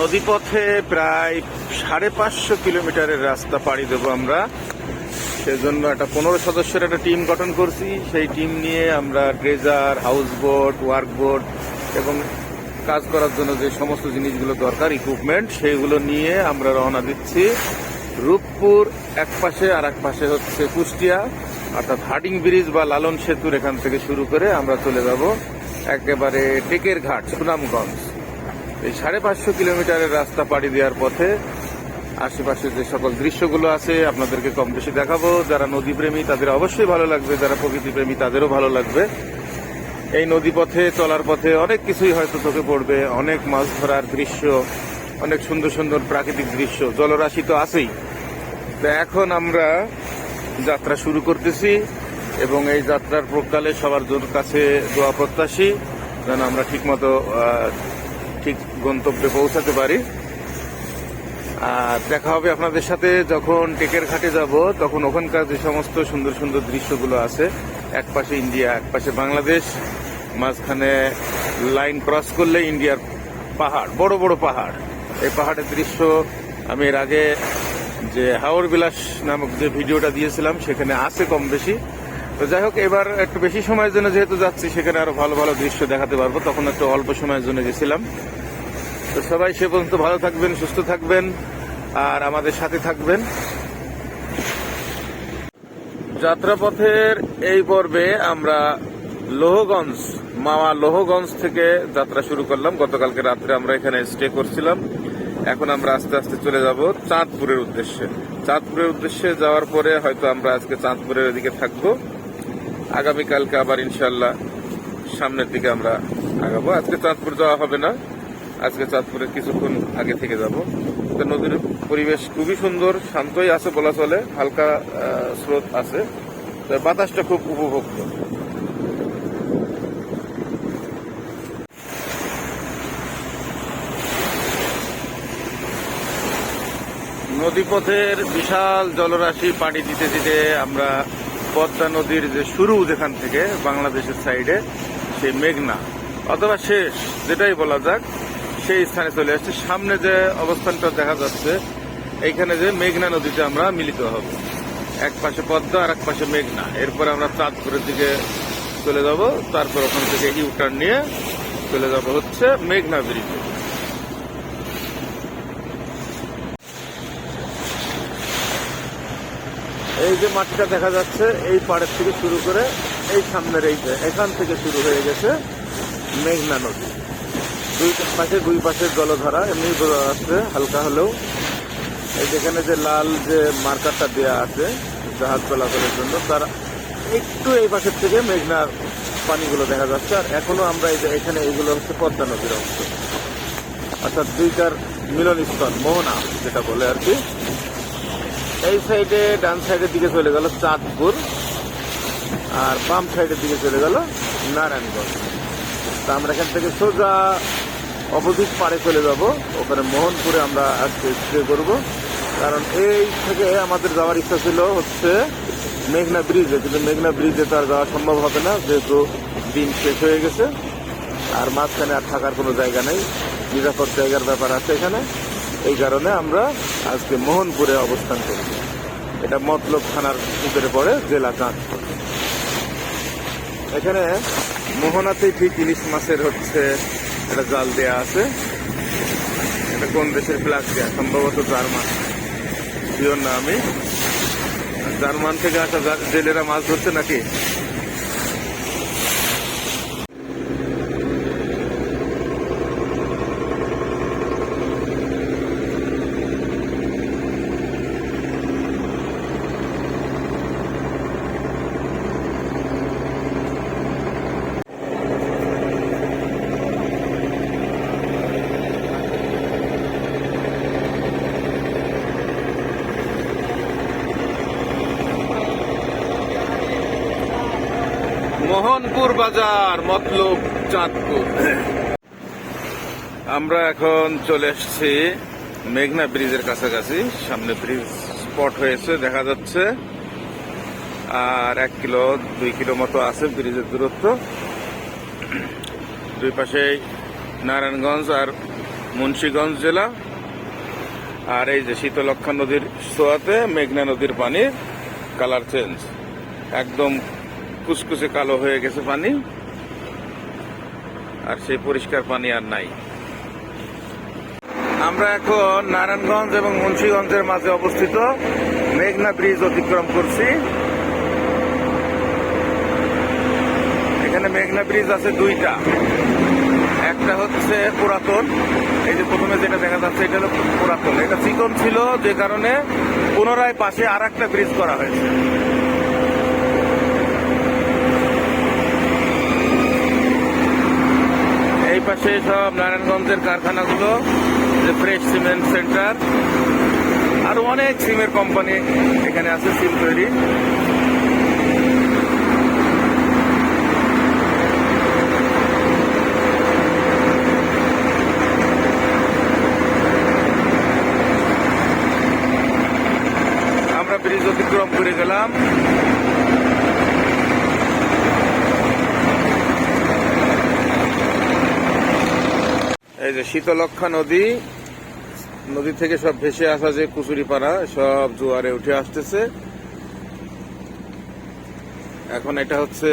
নদীপথে প্রায় সাড়ে পাঁচশো কিলোমিটারের রাস্তা পাড়ি দেবো আমরা। সেজন্য একটা পনেরো সদস্যের একটা টিম গঠন করছি। সেই টিম নিয়ে আমরা dredger house boat work boat এবং কাজ করার জন্য যে সমস্ত জিনিসগুলো দরকার ইকুইপমেন্ট সেইগুলো নিয়ে আমরা রওনা দিচ্ছি। রূপপুর এক পাশে আর এক পাশে হচ্ছে কুষ্টিয়া, অর্থাৎ হার্ডিং ব্রিজ বা লালন সেতুর এখান থেকে শুরু করে আমরা চলে যাব। একেবারে টেকের ঘাট, সুনামগঞ্জ। এই সাড়ে পাঁচশো কিলোমিটারের রাস্তা পাড়ি দেওয়ার পথে আশেপাশে যে সকল দৃশ্যগুলো আছে, আপনাদেরকে কম বেশি দেখাবো। যারা নদী প্রেমী তাদের অবশ্যই ভালো লাগবে। যারা প্রকৃতি প্রেমী তাদেরও ভালো লাগবে। এই নদী পথে চলার পথে অনেক কিছুই হয়তো চোখে পড়বে। অনেক মাছ ধরার দৃশ্য, অনেক সুন্দর সুন্দর প্রাকৃতিক দৃশ্য, জলরাশি তো আছেই। তো এখন আমরা যাত্রা শুরু করতেছি এবং এই যাত্রার প্রকালে সবার কাছে দোয়া প্রত্যাশী। যেন আমরা ঠিকমতো ঠিক গন্তব্যে পৌঁছাতে পারি। আর দেখা হবে আপনাদের সাথে যখন টেকের ঘাটে যাব, তখন ওখানকার যে সমস্ত সুন্দর সুন্দর দৃশ্যগুলো আছে, এক পাশে ইন্ডিয়া, এক পাশে বাংলাদেশ, মাঝখানে লাইন ক্রস করলে ইন্ডিয়ার পাহাড়, বড় বড় পাহাড়। এই পাহাড়ের দৃশ্য আমি এর আগে যে হাওর বিলাস নামক যে ভিডিওটা দিয়েছিলাম, সেখানে আছে কম বেশি। তো যাই হোক, এবার একটু বেশি সময়ের জন্য যেহেতু যাচ্ছি, সেখানে আরও ভালো ভালো দৃশ্য দেখাতে পারব। তখন একটু অল্প সময়ের জন্য গেছিলাম। তো সবাই সে পর্যন্ত ভালো থাকবেন, সুস্থ থাকবেন, আর আমাদের সাথে থাকবেন। যাত্রাপথের এই পর্বে আমরা লোহগঞ্জ, মামা লোহগঞ্জ থেকে যাত্রা শুরু করলাম। গতকালকে রাত্রে আমরা এখানে স্টে করছিলাম। এখন আমরা আস্তে আস্তে চলে যাব চাঁদপুরের উদ্দেশ্যে। চাঁদপুরের উদ্দেশ্যে যাওয়ার পরে হয়তো আমরা আজকে চাঁদপুরের এদিকে থাকব। আগামীকালকে আবার ইনশাল্লাহ সামনের দিকে আমরা আগাবো। আজকে চাঁদপুর যাওয়া হবে না। আজকে চাঁদপুরে কিছুক্ষণ আগে থেকে যাব। তো নদীর পরিবেশ খুবই সুন্দর, শান্তই আছে বলা চলে, হালকা স্রোত আছে। তো বাতাসটা খুব উপভোগ্য। নদীপথের বিশাল জলরাশি পানি দিতে দিতে আমরা পদ্মা নদীর যে শুরু যেখান থেকে বাংলাদেশের সাইডে, সেই মেঘনা, অথবা শেষ, যেটাই বলা যাক, সেই স্থানে চলে আসছে। সামনে যে অবস্থানটা দেখা যাচ্ছে, এইখানে যে মেঘনা নদীতে আমরা মিলিত হব। এক পাশে পদ্মা, আর এক পাশে মেঘনা। এরপর আমরা চাঁদপুরের দিকে চলে যাব। তারপর ওখান থেকে ইউটার্ন নিয়ে চলে যাব হচ্ছে মেঘনা ব্রিজে। এই যে মাটিটা দেখা যাচ্ছে, এই পাড়ের থেকে শুরু করে এই সামনের এই যে এখান থেকে শুরু হয়ে গেছে মেঘনা নদী। দুই পাশে দুই পাশের জলধারা, এমনি যাচ্ছে, হালকা হলেও। এই যেখানে যে লাল যে মার্কারটা দেওয়া আছে জাহাজ চলাচলের জন্য, তার একটু এই পাশের থেকে মেঘনার পানিগুলো দেখা যাচ্ছে, আর এখনও আমরা এই যে এখানে এইগুলো হচ্ছে পদ্মা নদীর অংশ। অর্থাৎ দুইটার মিলনস্থল, মোহনা, যেটা বলে আর কি। এই সাইডে ডান সাইডের দিকে চলে গেল চাঁদপুর আর বাম সাইডের দিকে চলে গেল নারায়ণগঞ্জ। তা আমরা এখান থেকে সোজা অপোজিট পাড়ে চলে যাব। ওখানে মোহনপুরে আমরা আজকে স্টে করব। কারণ এই থেকে আমাদের যাওয়ার ইচ্ছা ছিল হচ্ছে মেঘনা ব্রিজে কিন্তু মেঘনা ব্রিজে তো আর যাওয়া সম্ভব হবে না, যেহেতু দিন শেষ হয়ে গেছে। আর মাঝখানে আর থাকার কোনো জায়গা নেই। নিরাপদ জায়গার ব্যাপার আছে এখানে। এই কারণে আমরা আজকে মোহনপুরে অবস্থান করি। এটা মতলব থানার ভিতরে পড়ে জেলা চাঁদপুর এখানে মোহনাতেই ঠিক ইলিশ মাছের হচ্ছে একটা জাল দেয়া আছে। এটা কোন দেশের ফ্ল্যাগ দেয়া? সম্ভবত জার্মান। শিওর না আমি? জার্মান থেকে আসা জেলেরা মাছ ধরছে নাকি? মোহনপুর বাজার, মতলব চাঁদপুর। আমরা এখন চলে এসেছি মেঘনা ব্রিজের কাছাকাছি। সামনে ব্রিজ স্পট হয়েছে, দেখা যাচ্ছে। আর এক কিলো, দুই কিলো মতো আছে ব্রিজের দূরত্ব। দুই পাশে নারায়ণগঞ্জ আর মুন্সীগঞ্জ জেলা। আর এই যে শীতলক্ষা নদীর সোয়াতে মেঘনা নদীর পানির কালার চেঞ্জ একদম কুচকুচে কালো হয়ে গেছে পানি। আর সেই পরিষ্কার পানি আর নাই। আমরা এখন নারায়ণগঞ্জ এবং মুন্সীগঞ্জের মাঝে অবস্থিত মেঘনা ব্রিজ অতিক্রম করছি। এখানে মেঘনা ব্রিজ আছে দুইটা। একটা হচ্ছে পুরাতন, এই যে প্রথমে যেটা দেখা যাচ্ছে এটা হলো পুরাতন। এটা চিকন ছিল যে কারণে পুনরায় পাশে আর একটা ব্রিজ করা হয়েছে এই পাশে সব নারায়ণগঞ্জের কারখানাগুলো, যে ফ্রেশ সিমেন্ট সেন্টার আর অনেক সিমের কোম্পানি এখানে আছে, সিম তৈরি। আমরা ব্রিজ অতিক্রম করে গেলাম। এই যে শীতলক্ষা নদী নদী থেকে সব ভেসে আসা যে কুচুরিপাড়া, সব জোয়ারে উঠে আসতেছে। এখন এটা হচ্ছে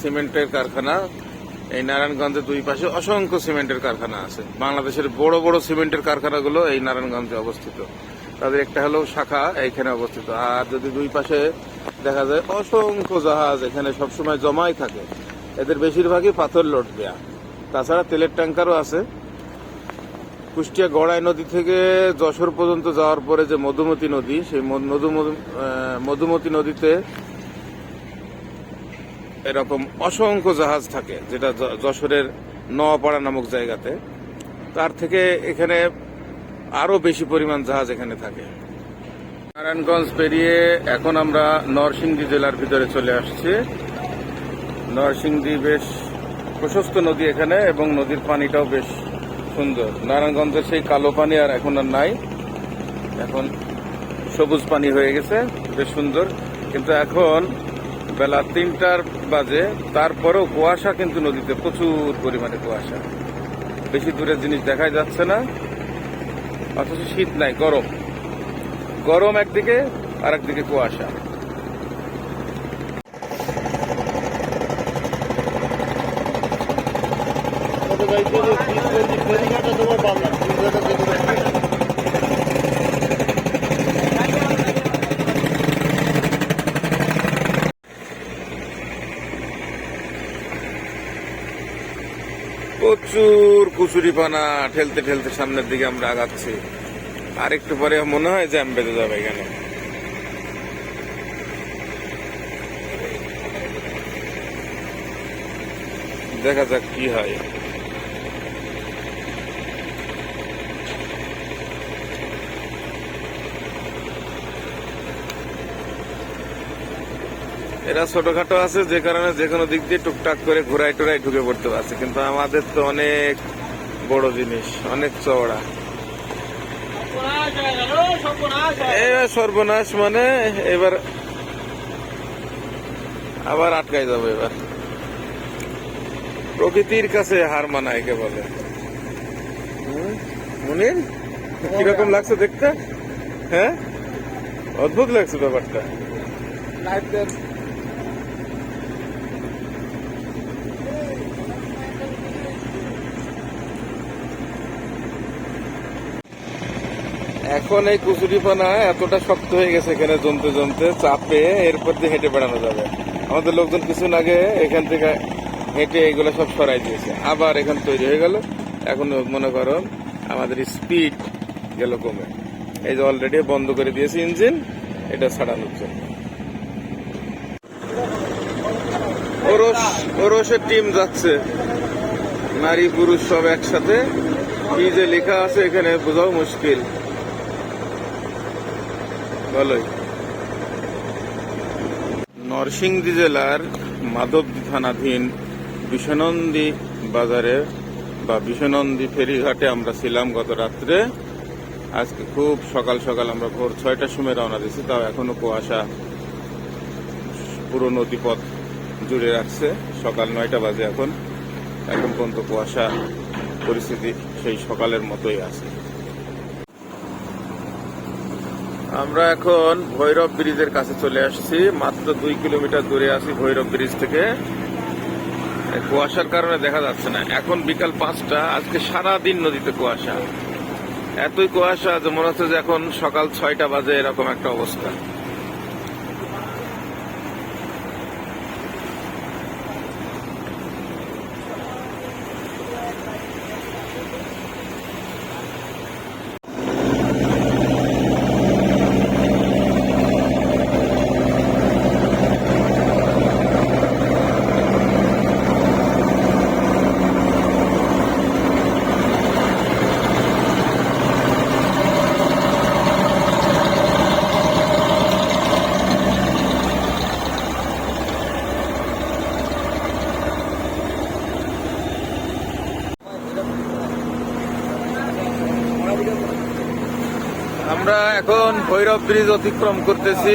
সিমেন্টের কারখানা। এই নারায়ণগঞ্জের দুই পাশে অসংখ্য সিমেন্টের কারখানা আছে। বাংলাদেশের বড় বড় সিমেন্টের কারখানাগুলো এই নারায়ণগঞ্জে অবস্থিত। তাদের একটা হলো শাখা, এইখানে অবস্থিত। আর যদি দুই পাশে দেখা যায় অসংখ্য জাহাজ এখানে সবসময় জমাই থাকে। এদের বেশিরভাগই পাথর লোড দেয়া তাছাড়া তেলের ট্যাঙ্কারও আছে। কুষ্টিয়া গড়াই নদী থেকে যশোর পর্যন্ত যাওয়ার পরে যে মধুমতি নদী, সেই মধু- মধুমতি নদীতে এরকম অসংখ্য জাহাজ থাকে যেটা যশোরের নোয়াপাড়া নামক জায়গাতে। তার থেকে এখানে আরও বেশি পরিমাণ জাহাজ এখানে থাকে। নারায়ণগঞ্জ পেরিয়ে এখন আমরা নরসিংদী জেলার ভিতরে চলে আসছি। নরসিংদী বেশ প্রশস্ত নদী এখানে এবং নদীর পানিটাও বেশ সুন্দর। নারায়ণগঞ্জের সেই কালো পানি আর এখন আর নাই। এখন সবুজ পানি হয়ে গেছে, বেশ সুন্দর। কিন্তু এখন বেলা তিনটার বাজে, তারপরেও কুয়াশা কিন্তু নদীতে প্রচুর পরিমাণে কুয়াশা। বেশি দূরের জিনিস দেখাই যাচ্ছে না। অথচ শীত নাই, গরম। গরম একদিকে আর একদিকে কুয়াশা। প্রচুর কুচুরি পানা ঠেলতে ঠেলতে সামনের দিকে আমরা আগাচ্ছি। আর একটু পরে মনে হয় জ্যাম বেঁধে যাবে এখানে। দেখা যাক কি হয়। এরা ছোটখাটো আছে, যে কারণে যে কোনো দিক দিয়ে টুকটাক করে ঘুরাই টুরাই ঢুকে পড়তে পারছে। কিন্তু আমাদের তো অনেক বড় জিনিস, অনেক চওড়া। এবার সর্বনাশ মানে এবার আবার আটকাই যাবে এবার। প্রকৃতির কাছে হার মানায় কে বলে? মুনির, কীরকম লাগছে দেখতে? হ্যাঁ? অদ্ভুত লাগছে ব্যাপারটা। এখন এই কুচুরিপানা এতটা শক্ত হয়ে গেছে এখানে জমতে জমতে, চাপে এরপর দিয়ে হেঁটে বেড়ানো যাবে। আমাদের লোকজন কিছুদিন আগে এখান থেকে হেঁটে এগুলো সব সরাই দিয়েছে। আবার এখান তৈরি হয়ে গেল। এখন মনে করো, আমাদের স্পিড গেল কমে। এই যে অলরেডি বন্ধ করে দিয়েছে ইঞ্জিন, এটা ছাড়ানোর জন্য। টিম যাচ্ছে। নারী, পুরুষ সব একসাথে। কি যে লেখা আছে এখানে বোঝাও মুশকিল। ভালোই নরসিংদী জেলার মাধবদী থানাধীন বিশ্বনন্দী বাজারে বা বিশ্বনন্দী ফেরিঘাটে আমরা ছিলাম গত রাত্রে। আজকে খুব সকাল সকাল আমরা ভোর ছয়টার সময় রওনা দিয়েছি, তাও এখনও কুয়াশা পুরো নদীপথ জুড়ে রাখছে। সকাল নয়টা বাজে এখন। এখন পর্যন্ত কুয়াশা পরিস্থিতি সেই সকালের মতোই আছে। আমরা এখন ভৈরব ব্রিজের কাছে চলে আসছি। মাত্র দুই কিলোমিটার দূরে আছি ভৈরব ব্রিজ থেকে। কুয়াশার কারণে দেখা যাচ্ছে না। এখন বিকাল পাঁচটা। আজকে সারা দিন নদীতে কুয়াশা। এতই কুয়াশা যে মনে হচ্ছে যে এখন সকাল ছয়টা বাজে এরকম একটা অবস্থা। আমরা এখন ভৈরব ব্রিজ অতিক্রম করতেছি।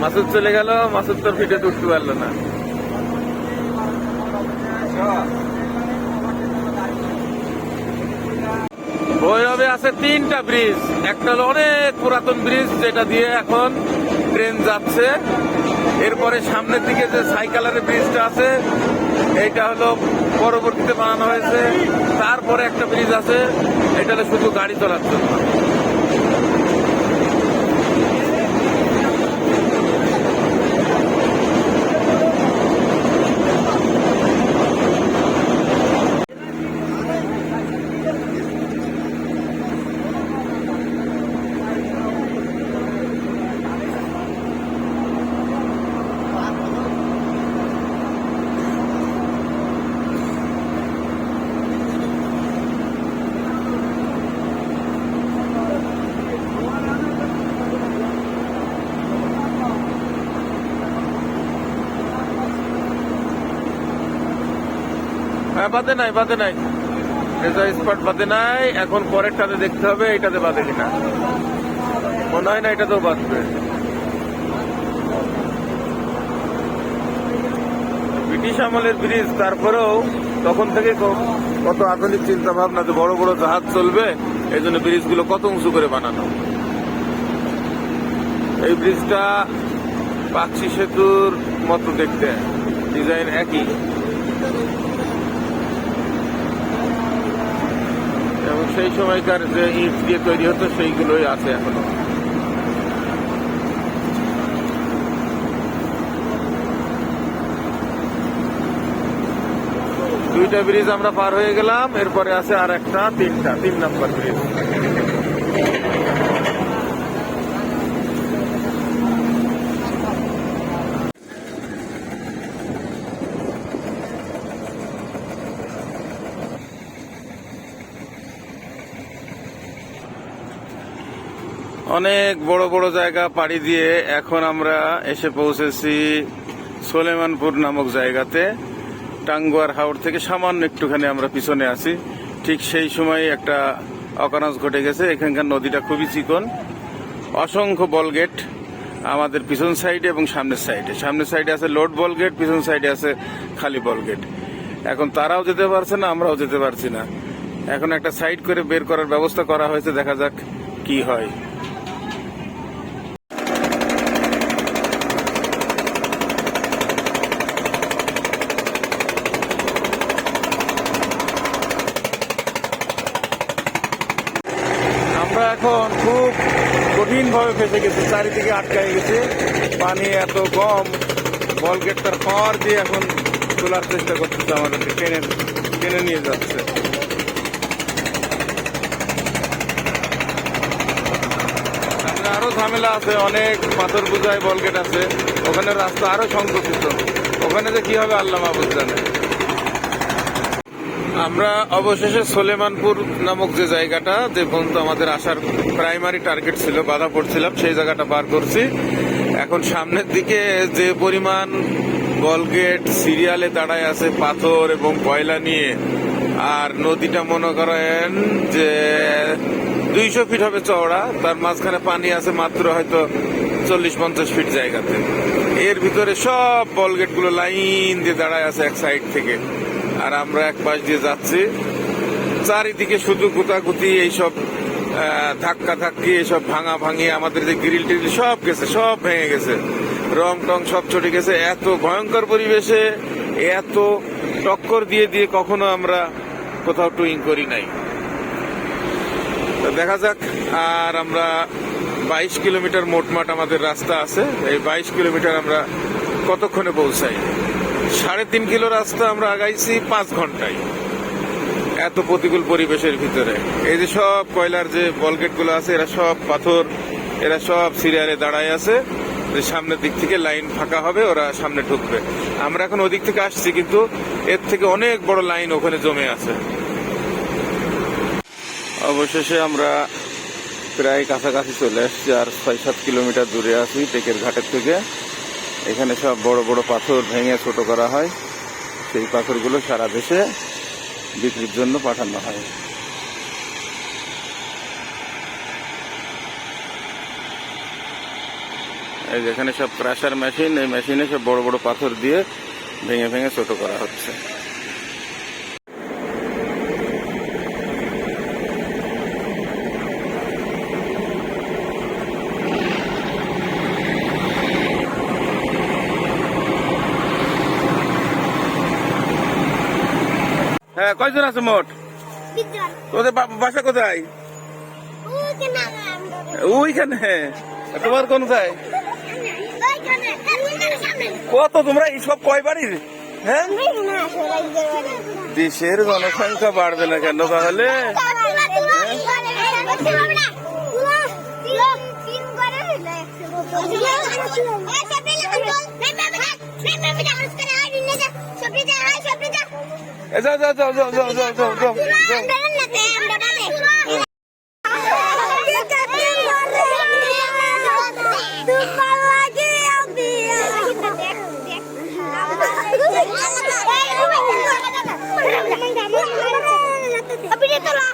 মাসুদ চলে গেল, মাসুদ তোর ফিটে উঠতে পারল না। ভৈরবে আছে তিনটা ব্রিজ। একটা হলো অনেক পুরাতন ব্রিজ, যেটা দিয়ে এখন ট্রেন যাচ্ছে। এরপরে সামনের দিকে যে সাইকেলের ব্রিজটা আছে এইটা হলো পরবর্তীতে বানানো হয়েছে। তারপরে একটা ব্রিজ আছে, এটা হলো শুধু গাড়ি চলার জন্য। হ্যাঁ বাদে নাই বাদে নাই। রেজা স্পট বাদে নাই, এখন পরেরটাতে দেখতে হবে এটাতে বাদে কিনা। মনে হয় না এটাতেও বাঁধবে ব্রিটিশ আমলের ব্রিজ, তারপরেও তখন থেকে কত আধুনিক চিন্তা ভাবনা যে বড় বড় জাহাজ চলবে এই জন্য ব্রিজগুলো কত উঁচু করে বানানো। এই ব্রিজটা পাকশি সেতুর মতো দেখতে। ডিজাইন একই এবং সেই সময়কার যে ইট দিয়ে তৈরি হতো, সেইগুলোই আছে এখনও। দুইটা ব্রিজ আমরা পার হয়ে গেলাম, এরপরে আছে আর একটা, তিনটা, তিন নাম্বার ব্রিজ অনেক বড় বড় জায়গা পাড়ি দিয়ে এখন আমরা এসে পৌঁছেছি সোলেমানপুর নামক জায়গাতে। টাঙ্গুয়ার হাওড় থেকে সামান্য একটুখানি আমরা পিছনে আছি। ঠিক সেই সময় একটা অকানাস ঘটে গেছে। এখানকার নদীটা খুবই চিকন। অসংখ্য বল গেট আমাদের পিছন সাইডে এবং সামনের সাইডে। সামনের সাইডে আছে লোড বল গেট, পিছন সাইডে আছে খালি বল গেট। এখন তারাও যেতে পারছে না, আমরাও যেতে পারছি না। এখন একটা সাইড করে বের করার ব্যবস্থা করা হয়েছে। দেখা যাক কি হয় আমরা এখন খুব কঠিন ভাবে ফেসে গেছি, চারিদিকে আটকাই গেছে। পানি এত কম, বল গেটটার পাওয়ার দিয়ে এখন তোলার চেষ্টা করতেছে আমাদেরকে, টেনে টেনে নিয়ে যাচ্ছে। সামনে আরও ঝামেলা আছে, অনেক পাথর বোঝায় বল গেট আছে। ওখানে রাস্তা আরও সংকুচিত। ওখানে যে কি হবে আল্লাহ মাহবুদ জানে। আমরা অবশেষে সোলেমানপুর নামক যে জায়গাটা, যে পর্যন্ত আমাদের আসার প্রাইমারি টার্গেট ছিল, বাধা পড়ছিলাম, সেই জায়গাটা পার করছি। এখন সামনের দিকে যে পরিমাণ বলগেট সিরিয়ালে দাঁড়ায় আছে পাথর এবং কয়লা নিয়ে, আর নদীটা মনে করেন যে দুইশো ফিট হবে চওড়া, তার মাঝখানে পানি আছে মাত্র হয়তো চল্লিশ, পঞ্চাশ ফিট জায়গাতে। এর ভিতরে সব বল গেটগুলো লাইন দিয়ে দাঁড়ায় আছে এক সাইড থেকে। আর আমরা এক পাশ দিয়ে যাচ্ছি। চারিদিকে শুধু গুতাগুতি, এইসব ধাক্কা ধাক্কি, এইসব ভাঙা ভাঙি, আমাদের যে গ্রিল টিরিল সব গেছে, সব ভেঙে গেছে। রং টং সব চটে গেছে। এত ভয়ঙ্কর পরিবেশে, এত টক্কর দিয়ে দিয়ে কখনো আমরা কোথাও টুইং করি নাই। দেখা যাক, আর আমরা বাইশ কিলোমিটার মোটমাট আমাদের রাস্তা আছে। এই বাইশ কিলোমিটার আমরা কতক্ষণে পৌঁছাই? সাড়ে তিন কিলো রাস্তা আমরা আগাইছি পাঁচ ঘন্টায়। এত প্রতিকূল পরিবেশের ভিতরে। এই যে সব কয়লার যে বলগেটগুলো আছে, এরা সব পাথর, এরা সব সিরিয়ালে দাঁড়ায় আছে। সামনের দিক থেকে লাইন ফাঁকা হবে, ওরা সামনে ঢুকবে। আমরা এখন ওদিক থেকে আসছি, কিন্তু এর থেকে অনেক বড় লাইন ওখানে জমে আছে। অবশেষে আমরা প্রায় কাছাকাছি চলে আসছি, আর ছয় সাত কিলোমিটার দূরে আছি টেকের ঘাটের থেকে। এখানে সব বড় বড় পাথর ভেঙে ছোট করা হয়। সেই পাথরগুলো সারা দেশে বিক্রির জন্য পাঠানো হয়। এই যেখানে সব ক্রাশার মেশিন, এই মেশিনে সব বড় বড় পাথর দিয়ে ভেঙে ভেঙে ছোট করা হচ্ছে। কয়জন আছে মোট? তোদের বাসা কোথায়? ওইখানে। তোমার কোন সামনে কত তোমরা? এইসব কয় বাড়ির? হ্যাঁ? দেশের জনসংখ্যা বাড়বে না কেন তাহলে? এ যাও যাও যাও যাও যাও যাও যাও যাও। dia tolak